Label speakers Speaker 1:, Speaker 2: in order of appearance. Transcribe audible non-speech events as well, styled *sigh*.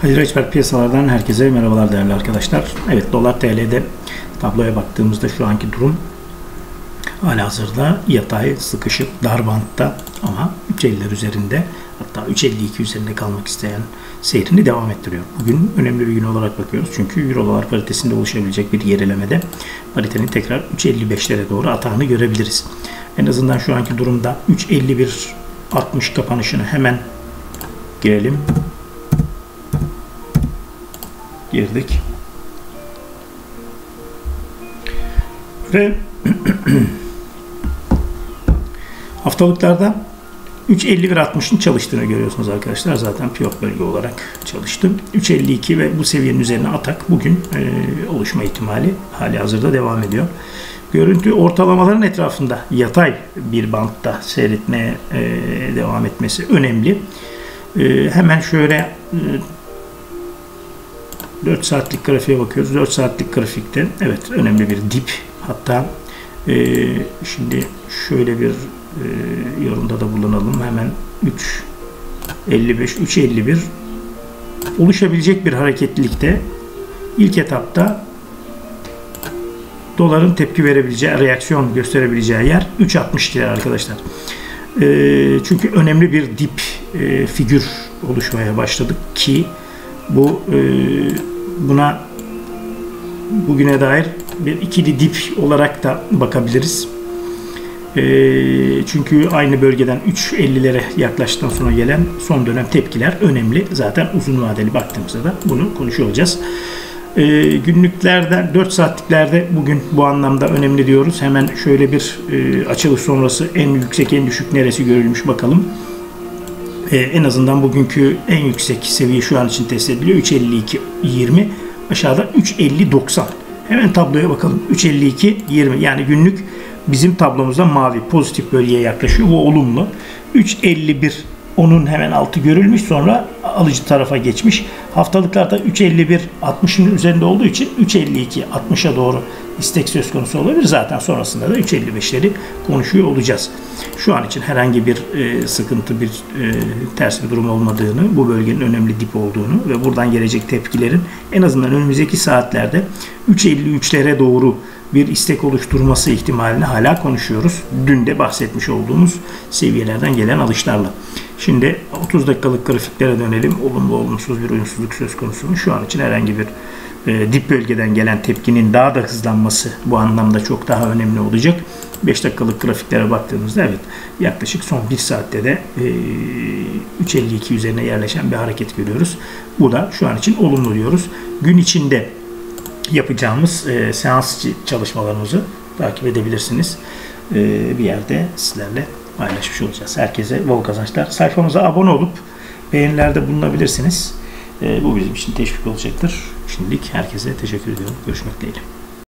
Speaker 1: Hayır Expert piyasalardan herkese merhabalar değerli arkadaşlar. Evet dolar TL'de tabloya baktığımızda şu anki durum hala hazırda yatay sıkışıp dar bantta ama 3.50'ler üzerinde hatta 3.52 üzerinde kalmak isteyen seyrini devam ettiriyor. Bugün önemli bir gün olarak bakıyoruz. Çünkü Euro dolar paritesinde oluşabilecek bir gerilemede paritenin tekrar 3.55'lere doğru atağını görebiliriz. En azından şu anki durumda 3.51 60 kapanışını hemen girelim girdik. Ve *clears throat* haftalıklarda 3.51.60'ın çalıştığını görüyorsunuz arkadaşlar. Zaten piyok bölge olarak çalıştı. 3.52 ve bu seviyenin üzerine atak bugün e, oluşma ihtimali hali hazırda devam ediyor. Görüntü ortalamaların etrafında yatay bir bantta seyretmeye e, devam etmesi önemli. E, hemen şöyle e, 4 saatlik grafiğe bakıyoruz. 4 saatlik grafikte evet önemli bir dip. Hatta e, şimdi şöyle bir e, yorumda da bulunalım. Hemen 3.55 3.51 oluşabilecek bir hareketlilikte ilk etapta doların tepki verebileceği, reaksiyon gösterebileceği yer 3.62'ler arkadaşlar. E, çünkü önemli bir dip e, figür oluşmaya başladık ki bu e, buna bugüne dair bir ikili dip olarak da bakabiliriz. E, çünkü aynı bölgeden 3.50'lere yaklaştıktan sonra gelen son dönem tepkiler önemli. Zaten uzun vadeli baktığımızda da bunu konuşuyor olacağız. E, günlüklerden 4 saatliklerde bugün bu anlamda önemli diyoruz. Hemen şöyle bir e, açılış sonrası en yüksek en düşük neresi görülmüş bakalım e, en azından bugünkü en yüksek seviye şu an için test ediliyor. 3.52.20 aşağıda 3.50.90. Hemen tabloya bakalım. 3.52.20 yani günlük bizim tablomuzda mavi pozitif bölgeye yaklaşıyor. Bu olumlu. 3.51 onun hemen altı görülmüş sonra alıcı tarafa geçmiş. Haftalıklarda 3.51 60'ın üzerinde olduğu için 3.52 60'a doğru istek söz konusu olabilir. Zaten sonrasında da 3.55'leri konuşuyor olacağız. Şu an için herhangi bir e, sıkıntı, bir e, ters bir durum olmadığını, bu bölgenin önemli dip olduğunu ve buradan gelecek tepkilerin en azından önümüzdeki saatlerde 3.53'lere doğru bir istek oluşturması ihtimalini hala konuşuyoruz. Dün de bahsetmiş olduğumuz seviyelerden gelen alışlarla. Şimdi 30 dakikalık grafiklere dönelim. Olumlu olumsuz bir uyumsuzluk söz konusu mu? Şu an için herhangi bir e, dip bölgeden gelen tepkinin daha da hızlanması bu anlamda çok daha önemli olacak. 5 dakikalık grafiklere baktığımızda evet yaklaşık son 1 saatte de e, 3.52 üzerine yerleşen bir hareket görüyoruz. Bu da şu an için olumlu diyoruz. Gün içinde yapacağımız e, seans çalışmalarımızı takip edebilirsiniz. E, bir yerde sizlerle paylaşmış olacağız. Herkese bol kazançlar. Sayfamıza abone olup beğenilerde bulunabilirsiniz. E, bu bizim için teşvik olacaktır. Şimdilik herkese teşekkür ediyorum. Görüşmek dileğiyle.